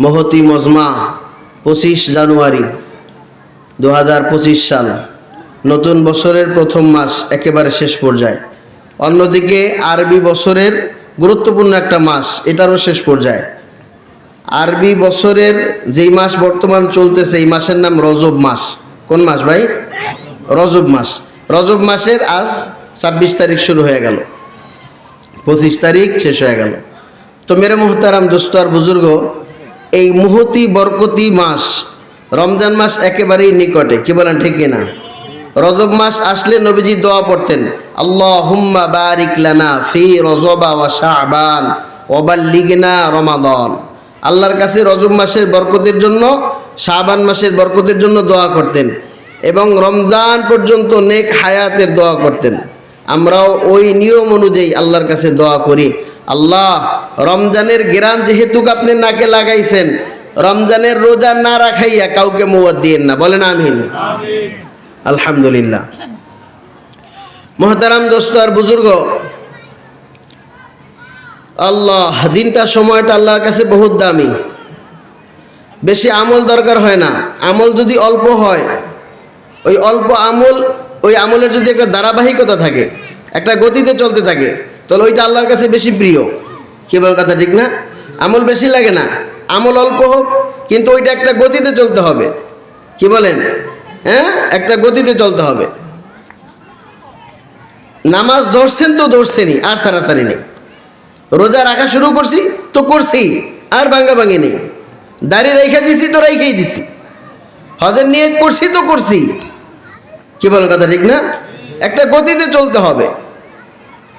মহতি মজমা, পঁচিশ জানুয়ারি দু হাজার পঁচিশ সাল। নতুন বছরের প্রথম মাস একেবারে শেষ পর্যায়ে। অন্যদিকে আরবি বছরের গুরুত্বপূর্ণ একটা মাস, এটারও শেষ পর্যায়ে। আরবি বছরের যেই মাস বর্তমান চলতেছে, এই মাসের নাম রজব মাস। কোন মাস ভাই? রজব মাস। রজব মাসের আজ ছাব্বিশ তারিখ শুরু হয়ে গেল। পঁচিশ তারিখ শেষ হয়ে গেল। তো মেরে মোহতারাম দোস্ত আর বুজুর্গ এই মুহতি বরকতি মাস, রমজান মাস একেবারেই নিকটে, কি বলেন, ঠিক না রজব মাস আসলে নবীজি দোয়া পড়তেন আল্লাহ হুম্মা বারিক লানা ফি রজবা ওয়া শাবান ওবাল্লিগনা রমাদন। আল্লাহর কাছে রজব মাসের বরকতের জন্য, শাবান মাসের বরকতের জন্য দোয়া করতেন এবং রমজান পর্যন্ত নেক হায়াতের দোয়া করতেন। আমরাও ওই নিয়ম অনুযায়ী আল্লাহর কাছে দোয়া করি। আল্লাহ রমজানের গেরান যেহেতু আপনি নাকে লাগাইছেন রমজানের রোজা না রাখাইয়া কাউকে মৌয়াদ দিয়েন না। বলেন আমিন। আলহামদুলিল্লাহ। মহতারাম দোস্ত আর বুজুর্গ আল্লাহ দিনটা সময়টা আল্লাহর কাছে বহুত দামি। বেশি আমল দরকার হয় না। আমল যদি অল্প হয় ওই অল্প আমল ওই আমলের যদি একটা ধারাবাহিকতা থাকে একটা গতিতে চলতে থাকে তাহলে ওইটা আল্লাহর কাছে বেশি প্রিয়। কি বল কথা ঠিক না? আমল বেশি লাগে না। আমল অল্প হোক, কিন্তু ওইটা একটা গতিতে চলতে হবে। কি বলেন? হ্যাঁ? একটা গতিতে চলতে হবে। নামাজ ধরছেন তো ধরছেনই, আর সারাসারি নেই। রোজা রাখা শুরু করছি তো করছি, আর ভাঙ্গা ভাঙি নেই। দাঁড়িয়ে রেখে দিছি তো রেখেই দিছি। হজের নিয়ে করছি তো করছি। কি বলেন কথা ঠিক না? একটা গতিতে চলতে হবে।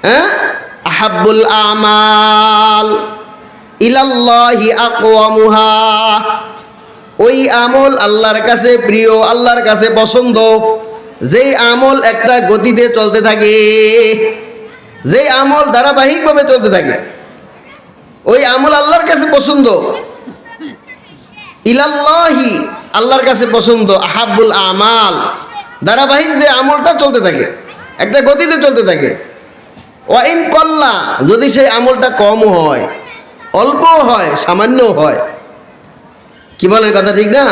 হ্যাঁ? আহাব্বুল আমাল ইলাল্লাহি আকওয়ামুহা। ওই আমল আল্লাহর কাছে প্রিয়, আল্লাহর কাছে পছন্দ। যেই আমল একটা গতিতে চলতে থাকে, যেই আমল ধারাবাহিকভাবে চলতে থাকে, ওই আমল আল্লাহর কাছে পছন্দ। ইলাল্লাহি আল্লাহর কাছে পছন্দ, আহাব্বুল আমাল। ধারাবাহিক যে আমলটা চলতে থাকে, একটা গতিতে চলতে থাকে ওয়াইন কল্লা, যদি সেই আমলটা কম হয় অল্প হয় সামান্য হয়। কি বলেন কথা ঠিক না?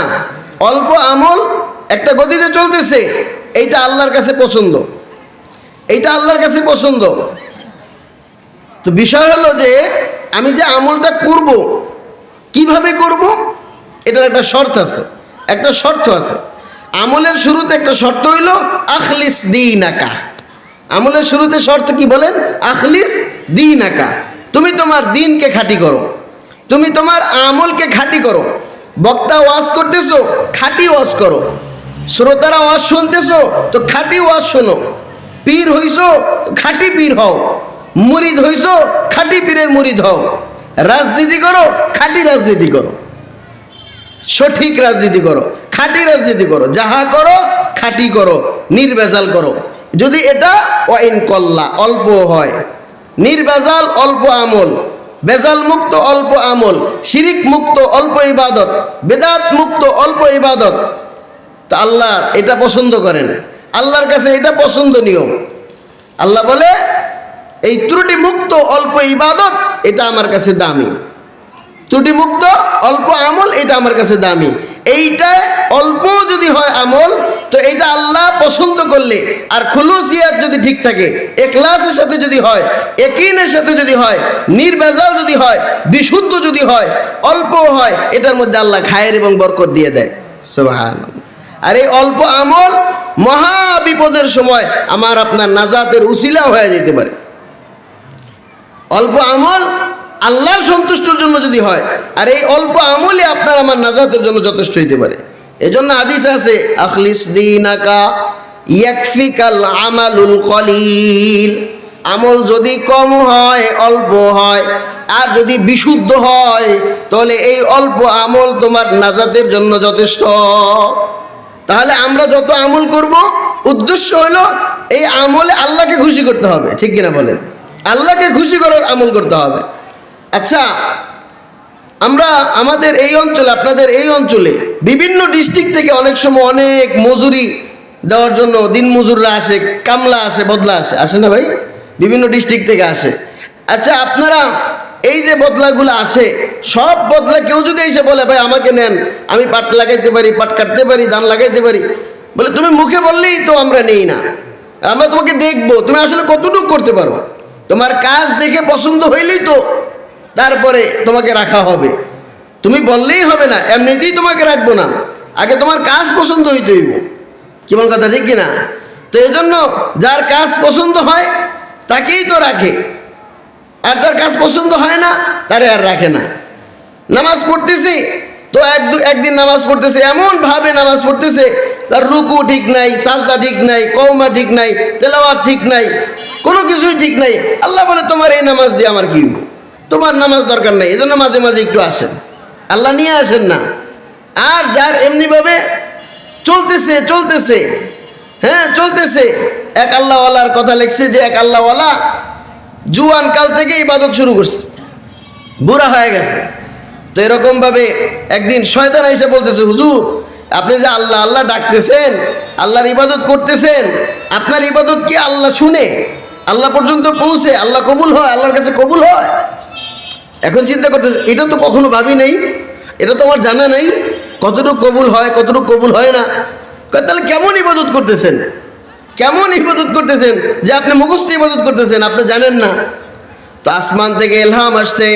অল্প আমল একটা গতিতে চলতেছে, এইটা আল্লাহর কাছে পছন্দ। এইটা আল্লাহর কাছে পছন্দ। তো বিষয় হলো যে, আমি যে আমলটা করব, কীভাবে করব? এটার একটা শর্ত আছে, একটা শর্ত আছে। আমলের শুরুতে একটা শর্ত হইল, আখলিস দিন আকা আমলের শুরুতে শর্ত কি বলেন? আখলিস দিন আকা তুমি তোমার দিনকে খাঁটি করো। তুমি তোমার আমলকে খাঁটি করো। বক্তা ওয়াজ করতেছো, খাঁটি ওয়াজ করো। শ্রোতারা ওয়াজ শুনতেছো, তো খাঁটি ওয়াজ শোনো। পীর হইছো খাঁটি পীর হও। মুরিদ হইছো, খাঁটি পীরের মুরিদ হও। রাজনীতি করো, খাঁটি রাজনীতি করো। সঠিক রাজনীতি করো, খাঁটি রাজনীতি করো। যাহা করো, খাঁটি করো। নির্বেজাল করো। যদি এটা ওয়াইন কল্লা, অল্প হয়। নির্বেজাল, অল্প আমল। বেজাল মুক্ত অল্প আমল। শিরিক মুক্ত অল্প ইবাদত। বেদাত মুক্ত অল্প ইবাদত। তা আল্লাহ এটা পছন্দ করেন। আল্লাহর কাছে এটা পছন্দনীয়। আল্লাহ বলে, এই ত্রুটি মুক্ত অল্প ইবাদত, এটা আমার কাছে দামি। ত্রুটিমুক্ত, অল্প আমল, এটা আমার কাছে দামি। এইটা অল্প যদি হয় আমল তো এটা আল্লাহ পছন্দ করলে, আর খুলুসিয়াত যদি ঠিক থাকে, এখলাসের সাথে যদি হয়, একিনের সাথে যদি হয় নির্বেজাল যদি হয়, বিশুদ্ধ যদি হয় অল্প হয়, এটার মধ্যে আল্লাহ খায়ের এবং বরকত দিয়ে দেয়। সুবহান আর এই অল্প আমল মহা বিপদের সময় আমার আপনার নাজাতের উসিলা হয়ে যেতে পারে। অল্প আমল আল্লাহর সন্তুষ্টর জন্য যদি হয়, আর এই অল্প আমলে আপনার আমার নাজাতের জন্য যথেষ্ট হইতে পারে। এজন্য হাদিস আছে, আখলিস দিনাকা ইয়াকফিকাল আমালুল কলিল। আমল যদি কম হয়, অল্প হয়, আর যদি বিশুদ্ধ হয়, তাহলে এই অল্প আমল তোমার নাজাতের জন্য যথেষ্ট। তাহলে আমরা যত আমল করব, উদ্দেশ্য হলো এই আমলে আল্লাহকে খুশি করতে হবে। ঠিক কিনা বলেন? আল্লাহকে খুশি করার আমল করতে হবে। আচ্ছা আমরা আমাদের এই অঞ্চলে, আপনাদের এই অঞ্চলে বিভিন্ন ডিস্ট্রিক্ট থেকে অনেক সময় অনেক মজুরি দেওয়ার জন্য দিন মজুররা আসে, কামলা আসে, বদলা আসে। আসে না ভাই? বিভিন্ন ডিস্ট্রিক্ট থেকে আসে। আচ্ছা আপনারা এই যে বদলাগুলো আসে, সব বদলা কেউ যদি এসে বলে, ভাই, আমাকে নেন, আমি পাট লাগাইতে পারি, পাট কাটতে পারি, ধান লাগাইতে পারি। বলে, তুমি মুখে বললেই তো আমরা নেই না। আমরা তোমাকে দেখব। তুমি আসলে কতটুকু করতে পারো? তোমার কাজ দেখে পছন্দ হইলেই তো তারপরে তোমাকে রাখা হবে। তুমি বললেই হবে না, এমনিতেই তোমাকে রাখব না। আগে তোমার কাজ পছন্দ হইতে হইব। কেমন কথা, ঠিক কিনা? তো এই জন্য যার কাজ পছন্দ হয়, তাকেই তো রাখে। আর যার কাজ পছন্দ হয় না, তারে আর রাখে না। নামাজ পড়তেছি, তো এক একদিন নামাজ পড়তেছে, এমন ভাবে নামাজ পড়তেছে, তার রুকু ঠিক নাই, সাজদা ঠিক নাই কৌমা ঠিক নাই, তেলাওয়াত ঠিক নাই, কোনো কিছুই ঠিক নাই। আল্লাহ বলে, তোমার এই নামাজ দিয়ে আমার কি? তোমার নামাজ দরকার নাই, এজন্য মাঝে মাঝে একটু আসেন। আল্লাহ নিয়ে আসেন না। আর যার এমনিভাবে চলতেছে চলতেছে হ্যাঁ চলতেছে। এক আল্লাহওয়ালার কথা লিখছে যে, এক আল্লাহওয়ালা জুয়ান কাল থেকে ইবাদত শুরু করছে। বুড়া হয়ে গেছে। তো এরকম ভাবে একদিন শয়তান এসে বলতেছে, হুজুর, আপনি যে আল্লাহ আল্লাহ ডাকতেছেন, আল্লাহর ইবাদত করতেছেন, আপনার ইবাদত কি আল্লাহ শুনে? আল্লাহ পর্যন্ত পৌঁছে, আল্লাহ কবুল হয়, আল্লাহর কাছে কবুল হয়? এখন চিন্তা করতেছে, এটা তো কখনো ভাবি নাই, এটা তো আমার জানা নাই, কতটুকু কবুল হয়, কতটুকু কবুল হয় না। তাহলে কেমন ইবাদত করতেছেন? কেমন ইবাদত করতেছেন যে আপনি মুখস্থ ইবাদত করতেছেন, আপনি জানেন না। তো আসমান থেকে এলহাম আসছে,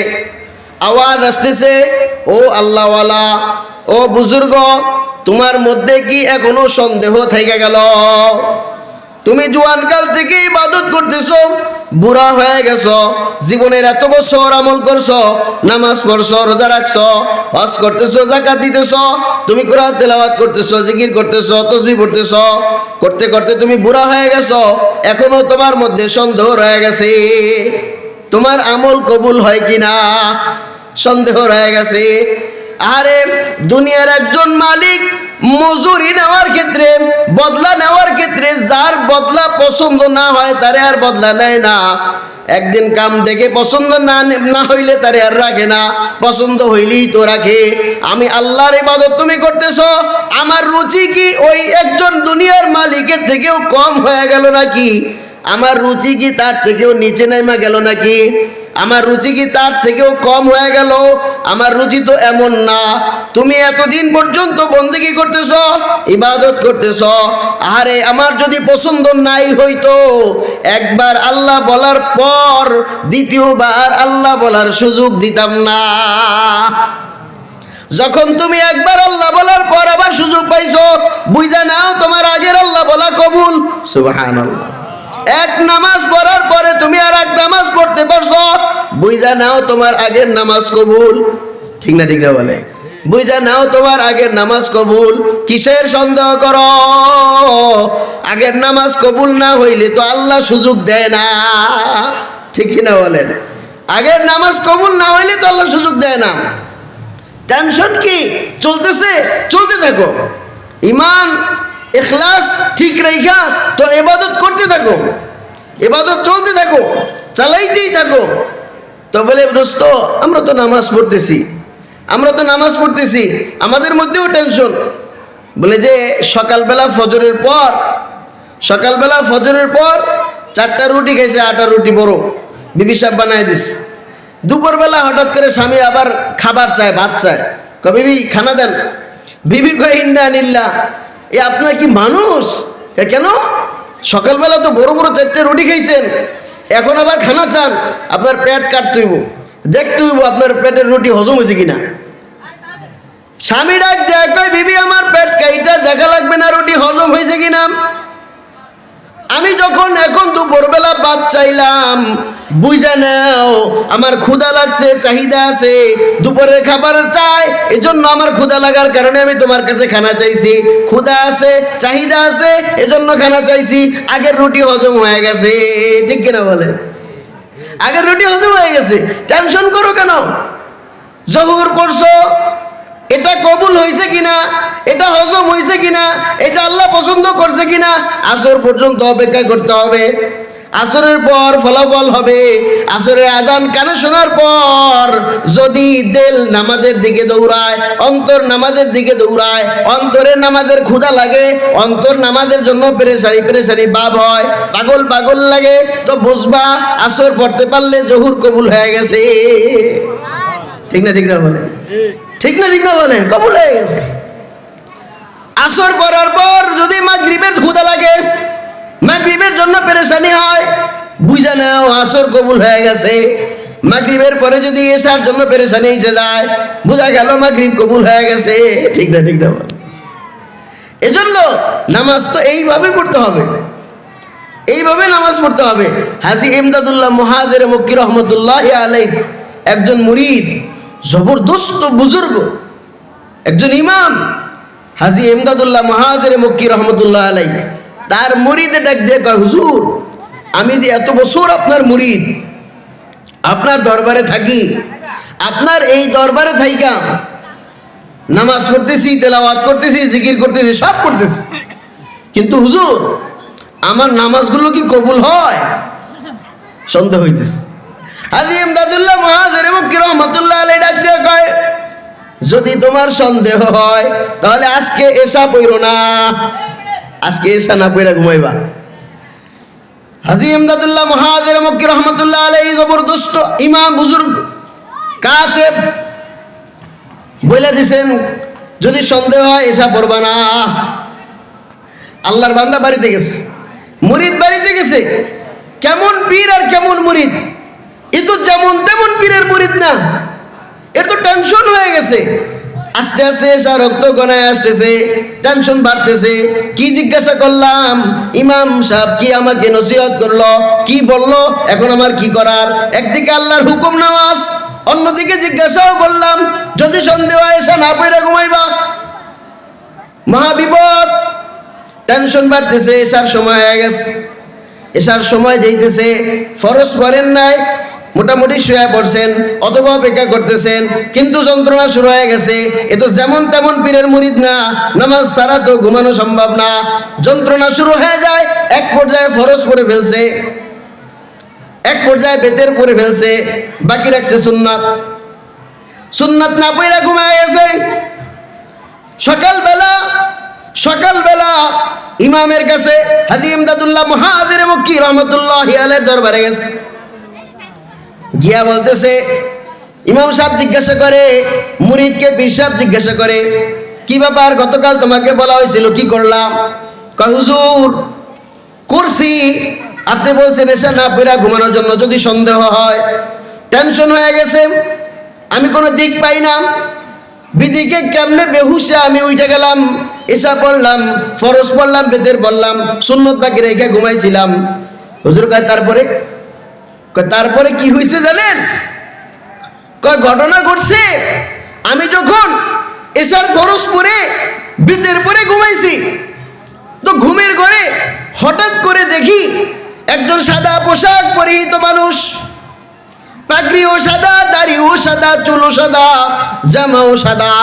আওয়াজ আসতেছে, ও আল্লাহওয়ালা, ও বুজুর্গ, তোমার মধ্যে কি এখনও সন্দেহ থেকে গেল? তুমি জুয়ানকাল থেকে ইবাদত করতেছো বুড়া হয়ে গেছ, জীবনের এত বছর আমল করছ, নামাজ পড়ছ, রোজা রাখছো, হজ করতেছ জাকাত দিতেছো, তুমি কোরআন তেলাওয়াত করতেছ, জিকির করতেছো তসবি পড়তেছো, করতে করতে তুমি বুড়া হয়ে গেছ, এখনও তোমার মধ্যে সন্দেহ রয়ে গেছে। তোমার আমল কবুল হয় কিনা? সন্দেহ রয়ে গেছে। আরে, দুনিয়ার একজন মালিক মজুরি নেওয়ার ক্ষেত্রে, বদলা নেওয়ার ক্ষেত্রে যার বদলা পছন্দ না হয়, তারে আর বদলা নেয় না। একদিন কাম দেখে পছন্দ না না হইলে তারে আর রাখে না। পছন্দ হইলেই তো রাখে। আমি আল্লাহর ইবাদত তুমি করতেছ, আমার রুচি কি ওই একজন দুনিয়ার মালিকের থেকেও কম হয়ে গেল নাকি? আমার রুচি কি তার থেকেও নিচে নেমা গেল নাকি? আমার রুচি কি তার থেকেও কম হয়ে গেল? আমার রুচি তো এমন না। তুমি এতদিন পর্যন্ত বন্দেগি করতেছ, ইবাদত করতেছ। আরে আমার যদি পছন্দ নাই হইতো, একবার আল্লাহ বলার পর দ্বিতীয়বার আল্লাহ বলার সুযোগ দিতাম না। যখন তুমি একবার আল্লাহ বলার পর আবার সুযোগ পাইছো, বুঝা নাও তোমার আগের আল্লাহ বলা কবুল। সুবহানাল্লাহ। এক নামাজ পড়ার পরে তুমি আর এক নামাজ পড়তে পারছ। বুঝা নাও তোমার আগের নামাজ কবুল। ঠিক না ঠিক না বলে? বুঝা নাও তোমার আগের নামাজ কবুল। কিসের সন্দেহ করো? আগের নামাজ কবুল না হইলে তো আল্লাহ সুযোগ দেয় না। ঠিক কিনা বলেন আগের নামাজ কবুল না হইলে তো আল্লাহ সুযোগ দেয় না। টেনশন কি? চলতেছে? চলতে থাকো। ইমান এখলাস ঠিক রেখা তো এবাদত করতে থাকো। এবাদত চলতে থাকো, চালাইতেই থাকো। তো বলে, দোস্ত, আমরা তো নামাজ পড়তেছি। আমরা তো নামাজ পড়তেছি, আমাদের মধ্যেও টেনশন বলে যে, সকালবেলা ফজরের পর, সকালবেলা ফজরের পর চারটা রুটি খাইছে, আটা রুটি বড়। বিবি সাহেব বানায় দিস। দুপুরবেলা হঠাৎ করে স্বামী আবার খাবার চায়, ভাত চায়। ক বিবি, খানা দেন। বিবি কয় নিল্লা এ আপনার কি মানুষ? কেন? সকালবেলা তো বড় বড় চারটে রুটি খাইছেন। এখন আবার খানা চান, আপনার পেট কাটতে হইব। দেখতে হইব আপনার পেটের রুটি হজম হয়েছে কিনা। স্বামীরা দেয় বিবি, আমার পেট কাইটা, দেখা লাগবে না রুটি হজম হয়েছে কিনা? আমি যখন এখন দুপুরবেলা ভাত চাইলাম, বুঝা নাও, আমার ক্ষুদা লাগছে, চাহিদা আছে, দুপুরের খাবার চাই, এজন্য আমার ক্ষুদা লাগার কারণে আমি তোমার কাছে খানা চাইছি। ক্ষুদা আছে, চাহিদা আছে, এজন্য খানা চাইছি। আগের রুটি হজম হয়ে গেছে, ঠিক কিনা বলে আগের রুটি হজম হয়ে গেছে, টেনশন করো কেন? জহুর করছ এটা কবুল হয়েছে কিনা? এটা হজম হয়েছে কিনা? এটা আল্লাহ পছন্দ করছে কিনা? আসর পর্যন্ত অপেক্ষা করতে হবে। আসরের পর ফলাফল হবে। আসরের আজান কানে শোনার পর যদি দিল নামাজের দিকে দৌড়ায়, অন্তর নামাজের দিকে দৌড়ায়, অন্তরের নামাজের ক্ষুধা লাগে, অন্তর নামাজের জন্য পেরেশানি পেরেশানি ভাব হয়, পাগল পাগল লাগে, তো বুঝবা, আসর পড়তে পারলে জহুর কবুল হয়ে গেছে। ঠিক না ঠিক না বলে ঠিক না ঠিক না বলে কবুল হয়ে গেছে। আসর পড়ার পর যদি মা মাগরিবের ক্ষুদা লাগে মা মাগরিবের জন্য পেরেশানি হয়, বুঝা নাও, আসর কবুল হয়ে গেছে। মাগরিবের পরে যদি এসার জন্য পেরেশানি এসে যায়, বোঝা গেল মাগরিব কবুল হয়ে গেছে। ঠিক না ঠিক না। এজন্য নামাজ তো এইভাবে পড়তে হবে। এইভাবে নামাজ পড়তে হবে। হাজি ইমদাদুল্লাহ মহাজের মক্কি রহমতুল্লাহ আলাই একজন মুরিদ জবরদস্ত বুজুর্গ, একজন ইমাম, হাজি এমদাদুল্লাহ মহাজের মক্কি রহমতুল্লাহ আলাই তার মুরিদে ডাক দিয়ে কয়, হুজুর, আমি যে এত বছর আপনার মুরিদ, আপনার দরবারে থাকি, আপনার এই দরবারে থাইকা নামাজ পড়তেছি, তেলাওয়াত করতেছি, জিকির করতেছি, সব করতেছি। কিন্তু হুজুর, আমার নামাজগুলো কি কবুল হয়? সন্দেহ হইতেছে। হাজি ইমদাদুল্লাহ মহাজের মুক্তি রহমতুল্লাহ আলাই ডাক দিয়ে কয়, যদি তোমার সন্দেহ হয়, তাহলে আজকে এসা পইরো না। আজকে এসা না পইরা ঘুমাইবা। হাজি ইমদাদুল্লাহ মহাজের মুক্তি রহমতুল্লাহ আলাই জবরদস্ত ইমাম বুজুর্গ কাতেব বলে দিছেন, যদি সন্দেহ হয় এসা পড়বা না। আল্লাহর বান্দা বাড়িতে গেছে, মুরিদ বাড়িতে গেছে। কেমন পীর আর কেমন মুরিদ? এ তো যেমন তেমন পীরের মুরিদ না। এর তো টেনশন হয়ে গেছে। আস্তে আস্তে এসা রক্ত গনায় আসতেছে টেনশন বাড়তেছে। কি জিজ্ঞাসা করলাম? ইমাম সাহেব কি আমাকে নসিহত করল? কি বলল? এখন আমার কি করার? একদিকে আল্লাহর হুকুম নামাজ, অন্যদিকে জিজ্ঞাসাও করলাম, যদি সন্দেহ হয় এসা না পড়ে ঘুমাইবা। মহাবিপদ। টেনশন বাড়তেছে, এসার সময় হয়ে গেছে। এসার সময় যেতেছে ফরজ পড়েন নাই মোটামুটি শুয়ে পড়ছেন অথবা অপেক্ষা করতেছেন, কিন্তু যন্ত্রণা শুরু হয়ে গেছে। এ তো যেমন তেমন পীরের মুরিদ না, নামাজ ছাড়া তো ঘুমানো সম্ভব না। যন্ত্রণা শুরু হয়ে যায়, এক পর্যায়ে ফরজ করে ফেলছে, এক পর্যায়ে বেতের করে ফেলছে, বাকি রাখছে সুন্নাত। সুন্নাত না পইরা ঘুমায় গেছে। সকালবেলা সকালবেলা ইমামের কাছে হাজি ইমদাদুল্লাহ মহাজির মুক্কি রহমতুল্লাহ দরবারে গেছে। গিয়া বলতেছে, ইমাম সাহেব জিজ্ঞাসা করে, মুরিদকে পীর সাহেব জিজ্ঞাসা করে, কি ব্যাপার? গতকাল তোমাকে বলা হয়েছিল, কি করলাম? কয়, হুজুর করছি আপনি বলছেন এসে না পেরা ঘুমানোর জন্য যদি সন্দেহ হয়। টেনশন হয়ে গেছে, আমি কোনো দিক পাই না। বিদিকে কেমনে বেহুশে আমি উঠে গেলাম, এসা পড়লাম, ফরজ পড়লাম, বেদের বললাম, সুন্নত বাকি রেখে ঘুমাইছিলাম। হুজুর কয়, তারপরে? তারপরে কি হয়েছে জানেন? কয়, ঘটনা ঘটছে। আমি যখন এসার ফরজ পরে বেদের পরে ঘুমাইছি, তো ঘুমের ঘরে হঠাৎ করে দেখি একজন সাদা পোশাক পরিহিত মানুষ। পাগড়িও সাদা, দাড়িও সাদা, চুলও সাদা, জামাও সাদা,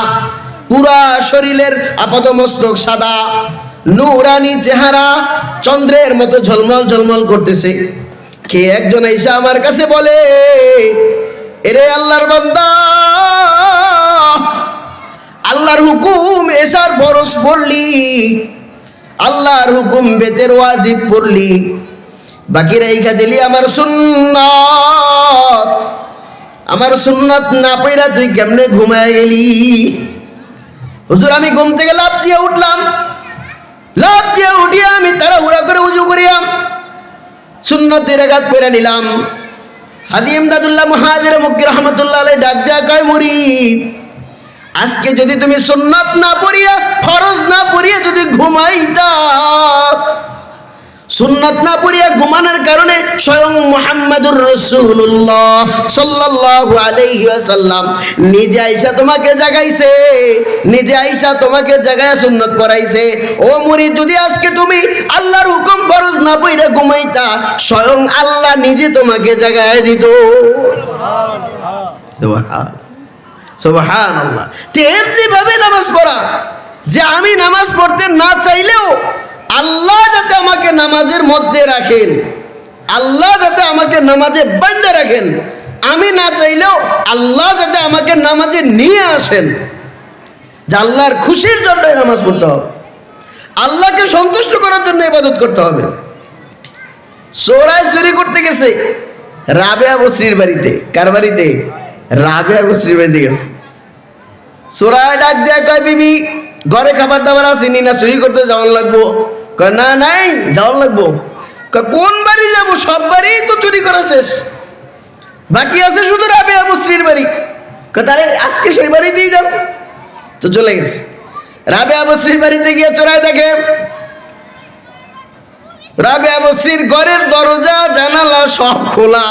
পুরা শরীরের আপাত মস্তক সাদা, নুরানি চেহারা, চন্দ্রের মতো ঝলমল ঝলমল করতেছে। কে একজন এসে আমার কাছে বলে, এরে আল্লাহর বান্দা, আল্লাহর হুকুম এসার বরস পড়লি, আল্লাহর হুকুম বেতের ওয়াজিব পড়লি, বাকি রেখা দিলি আমার সুন্নত। আমার সুন্নত না পইরা তুই কেমনে ঘুমায় গেলি? হুজুর, আমি ঘুম থেকে লাভ দিয়ে উঠলাম। লাভ দিয়ে উঠিয়া আমি তারা হুড়া করে উজু করিয়াম সুন্নতের আঘাত করে নিলাম। হাজি দাদুল্লাহ মহাজের মুক্তি রহমতুল্লাহ ডাক দেয়া কয়, মুরিদ, আজকে যদি তুমি সুন্নত না পড়িয়া, ফরজ না পড়িয়া যদি ঘুমাইতা সুন্নত না পড়িয়া ঘুমানোর কারণে স্বয়ং মুহাম্মাদুর রাসূলুল্লাহ সাল্লাল্লাহু আলাইহি ওয়াসাল্লাম। নিজে আইসা তোমাকে জাগাইছে নিজে আইসা তোমাকে জাগায় সুন্নত পড়াইছে। ও মুরি যদি আজকে তুমি আল্লাহর হুকুম ফরজ না পড়িয়া ঘুমাইতা স্বয়ং আল্লাহ নিজে তোমাকে জাগায় দিত। সুবহান সুবহান আল্লাহ তেমনি ভাবে নামাজ পড়া। যে আমি নামাজ পড়তে না চাইলেও আল্লাহ যাতে আমাকে নামাজের মধ্যে রাখেন, আল্লাহ যাতে আমাকে নামাজে বান্ধে রাখেন, আমি না চাইলেও আল্লাহ যাতে আমাকে নামাজে নিয়ে আসেন। যে আল্লাহর খুশির জন্য নামাজ পড়তে হবে। আল্লাহকে সন্তুষ্ট করার জন্য ইবাদত করতে হবে। চোরাই চুরি করতে গেছে রাবেয়া বসরির বাড়িতে। কার বাড়িতে? রাবেয়া বসরির বাড়িতে গেছে। চোরাই ডাক দেয়া কয়, বিবি, ঘরে খাবার দাবার আসেনি না চুরি করতে যাওয়ার লাগবো। না, নাই, যাওয়ার লাগবো। কোন বাড়ি যাব? সব বাড়ি তো চুরি করা শেষ। বাকি আছে শুধু রাবেয়া বসরির বাড়ি। তাহলে আজকে সেই বাড়িতেই যাব তো চলে গেছে। রাবেয়া বসরির বাড়িতে গিয়ে চোরাই দেখে। রাবেয়া বসরির ঘরের দরজা, জানালা সব খোলা।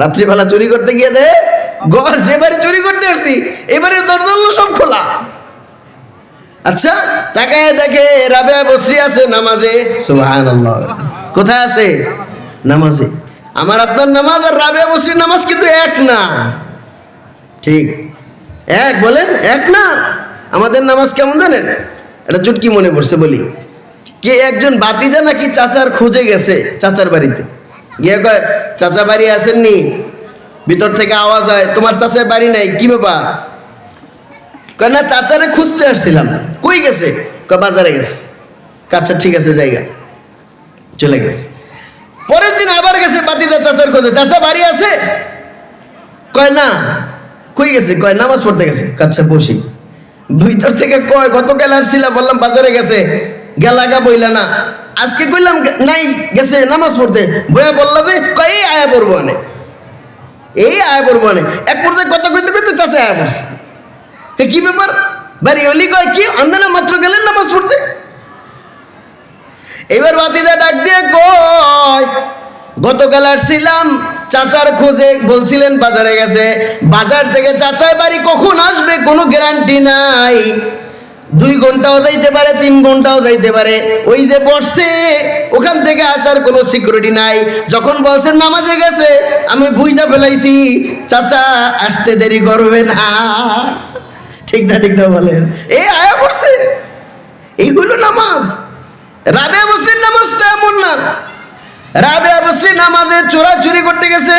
রাত্রিবেলা চুরি করতে গিয়ে দে, ঘর যে বাড়ি চুরি করতে আসছি, এবারে দরজা সব খোলা। আচ্ছা তাকায় দেখে রাবেয়া বসরি আছে নামাজে। সুবহানাল্লাহ। কোথায় আছে? নামাজে। আমার আপনার নামাজ আর রাবেয়া বসরির নামাজ কিন্তু এক না। ঠিক। এক বলেন, এক না? আমাদের নামাজ কেমন জানেন? এটা চুটকি মনে পড়ছে, বলি। কে একজন বাতিজা নাকি চাচার খুঁজে গেছে চাচার বাড়িতে? গিয়ে কয়, চাচা বাড়ি আসেননি। ভিতর থেকে আওয়াজ হয়, তোমার চাচার বাড়ি নাই, কি ব্যাপার? কয়, না, চাচারে খুঁজতে আসছিলাম। কই গেছে? বাজারে গেছে। আচ্ছা ঠিক আছে, জায়গা। চলে গেছে। পরের দিন আবার গেছে বাতিজা চাচার খোঁজে। চাচা, বাড়ি আছে? কয়, না। কই গেছে? কয়, নামাজ পড়তে গেছে। আচ্ছা বসি। ভিতর থেকে কয়, গতকাল আসছিলাম, বললাম, বাজারে গেছে। গেলাগা বইলা না। আজকে কইলাম, নাই, গেছে, নামাজ পড়তে। বইয়া বললা যে, কয়, এই আয়া পড়ব এই আয়া পড়ব এক পর্যায়ে কথা কইতে কইতে চাচা আয়া পড়ছে। কি ব্যাপার বাড়ি কয় কি আন্দানা মাত্র গেলেন নামাজ পড়তে এবার বাতিদা ডাক দিয়ে কয় গতকাল আসছিলাম, চাচার খোঁজে বলছিলেন বাজারে গেছে। বাজার থেকে চাচায় বাড়ি কখন আসবে কোনো গ্যারান্টি নাই। দুই ঘন্টাও যাইতে পারে, তিন ঘন্টাও যাইতে পারে। ওই যে বসছে, ওখান থেকে আসার কোনো সিকিউরিটি নাই। যখন বলছেন নামাজে গেছে, আমি বুঝা ফেলাইছি, চাচা আসতে দেরি করবে না। ঠিক না ঠিক না বলেন। এই আয়া পড়ছে? এইগুলো নামাজ। রাবে বসরির নামাজ তো এমন না। রাবে বসরি নামাজে চোরা চুরি করতে গেছে।